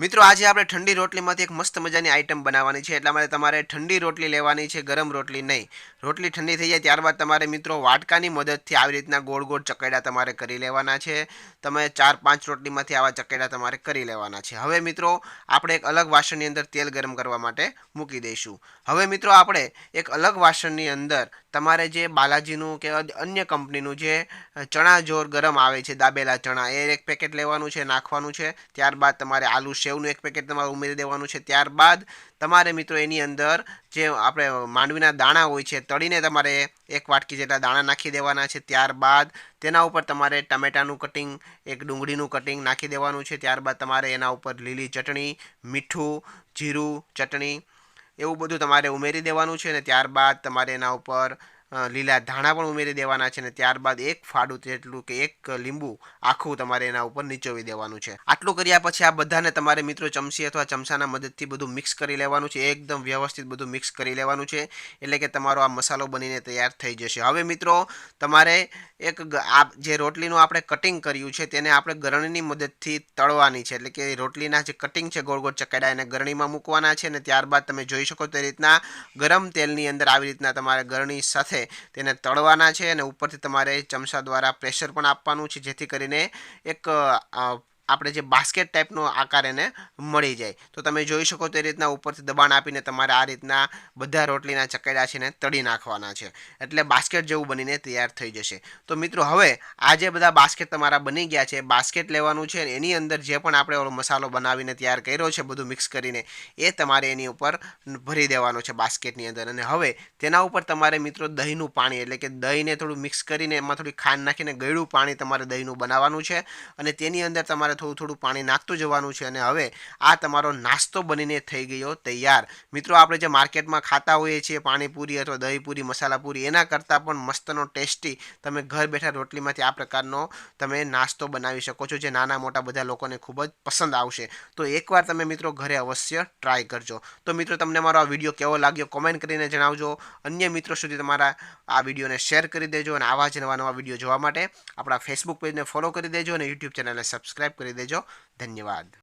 મિત્રો, આજે આપણે ઠંડી રોટલીમાંથી એક મસ્ત મજાની આઈટમ બનાવવાની છે. એટલા માટે તમારે ઠંડી રોટલી લેવાની છે, ગરમ રોટલી નહીં. રોટલી ઠંડી થઈ જાય ત્યારબાદ તમારે મિત્રો વાટકાની મદદથી આવી રીતના ગોળ ગોળ ચકેડા તમારે કરી લેવાના છે. તમે ચાર પાંચ રોટલીમાંથી આવા ચકેડા તમારે કરી લેવાના છે. હવે મિત્રો, આપણે એક અલગ વાસણની અંદર તેલ ગરમ કરવા માટે મૂકી દઈશું. હવે મિત્રો, આપણે એક અલગ વાસણની અંદર તમારે જે બાલાજીનું કે અન્ય કંપનીનું જે ચણા જોર ગરમ આવે છે, દાબેલા ચણા, એ એક પેકેટ લેવાનું છે, નાખવાનું છે. ત્યારબાદ તમારે આલુ સેવનું એક પેકેટ તમારે ઉમેરી દેવાનું છે. ત્યારબાદ તમારે મિત્રો એની અંદર જે આપણે માંડવીના દાણા હોય છે, તળીને તમારે એક વાટકી જેટલા દાણા નાખી દેવાના છે. ત્યારબાદ તેના ઉપર તમારે ટમેટાનું કટિંગ, એક ડુંગળીનું કટિંગ નાખી દેવાનું છે. ત્યારબાદ તમારે એના ઉપર લીલી ચટણી, મીઠું, જીરું, ચટણી એવું બધું તમારે ઉમેરી દેવાનું છે અને ત્યારબાદ તમારે એના ઉપર લીલા ધાણા પણ ઉમેરી દેવાના છે અને ત્યારબાદ એક ફાડું જેટલું કે એક લીંબુ આખું તમારે એના ઉપર નીચોવી દેવાનું છે. આટલું કર્યા પછી આ બધાને તમારે મિત્રો ચમચી અથવા ચમચાના મદદથી બધું મિક્સ કરી લેવાનું છે. એકદમ વ્યવસ્થિત બધું મિક્સ કરી લેવાનું છે. એટલે કે તમારો આ મસાલો બનીને તૈયાર થઈ જશે. હવે મિત્રો, તમારે એક જે રોટલીનું આપણે કટિંગ કર્યું છે તેને આપણે ગરણીની મદદથી તળવાની છે. એટલે કે રોટલીના જે કટિંગ છે ગોળ ગોળ ચકેડા એને ગરણીમાં મૂકવાના છે અને ત્યારબાદ તમે જોઈ શકો તે રીતના ગરમ તેલની અંદર આવી રીતના તમારે ગરણી સાથે તેને તળવાના છે અને ઉપરથી તમારે ચમચા દ્વારા પ્રેશર પણ આપવાનું છે, જેથી કરીને એક આપણે જે બાસ્કેટ ટાઈપનો આકાર એને મળી જાય. તો તમે જોઈ શકો તે રીતના ઉપરથી દબાણ આપીને તમારે આ રીતના બધા રોટલીના ચકેડા છે ને તળી નાખવાના છે. એટલે બાસ્કેટ જેવું બનીને તૈયાર થઈ જશે. તો મિત્રો, હવે આ જે બધા બાસ્કેટ તમારા બની ગયા છે બાસ્કેટ લેવાનું છે એની અંદર જે પણ આપણે ઓલો મસાલો બનાવીને તૈયાર કર્યો છે, બધું મિક્સ કરીને, એ તમારે એની ઉપર ભરી દેવાનો છે બાસ્કેટની અંદર. અને હવે તેના ઉપર તમારે મિત્રો દહીંનું પાણી, એટલે કે દહીંને થોડું મિક્સ કરીને એમાં થોડી ખાંડ નાખીને ગળ્યું પાણી તમારે દહીંનું બનાવવાનું છે. અને તેની અંદર તમારે થોડું થોડું પાણી નાખતું જવાનું છે અને હવે આ તમારો નાસ્તો બનીને થઈ ગયો તૈયાર. મિત્રો, આપણે જે માર્કેટમાં ખાતા હોઈએ છીએ પાણીપુરી અથવા દહીંપુરી, મસાલાપુરી, એના કરતાં પણ મસ્તનો ટેસ્ટી તમે ઘર બેઠા રોટલીમાંથી આ પ્રકારનો તમે નાસ્તો બનાવી શકો છો, જે નાના મોટા બધા લોકોને ખૂબ જ પસંદ આવશે. તો એકવાર તમે મિત્રો ઘરે અવશ્ય ટ્રાય કરજો. તો મિત્રો, તમને મારો આ વીડિયો કેવો લાગ્યો કોમેન્ટ કરીને જણાવજો. અન્ય મિત્રો સુધી તમારા આ વિડીયોને શેર કરી દેજો અને આવા જ નવા નવા વીડિયો જોવા માટે આપણા ફેસબુક પેજને ફોલો કરી દેજો અને યુટ્યુબ ચેનલને સબસ્ક્રાઇબ કરી દેજો. ધન્યવાદ.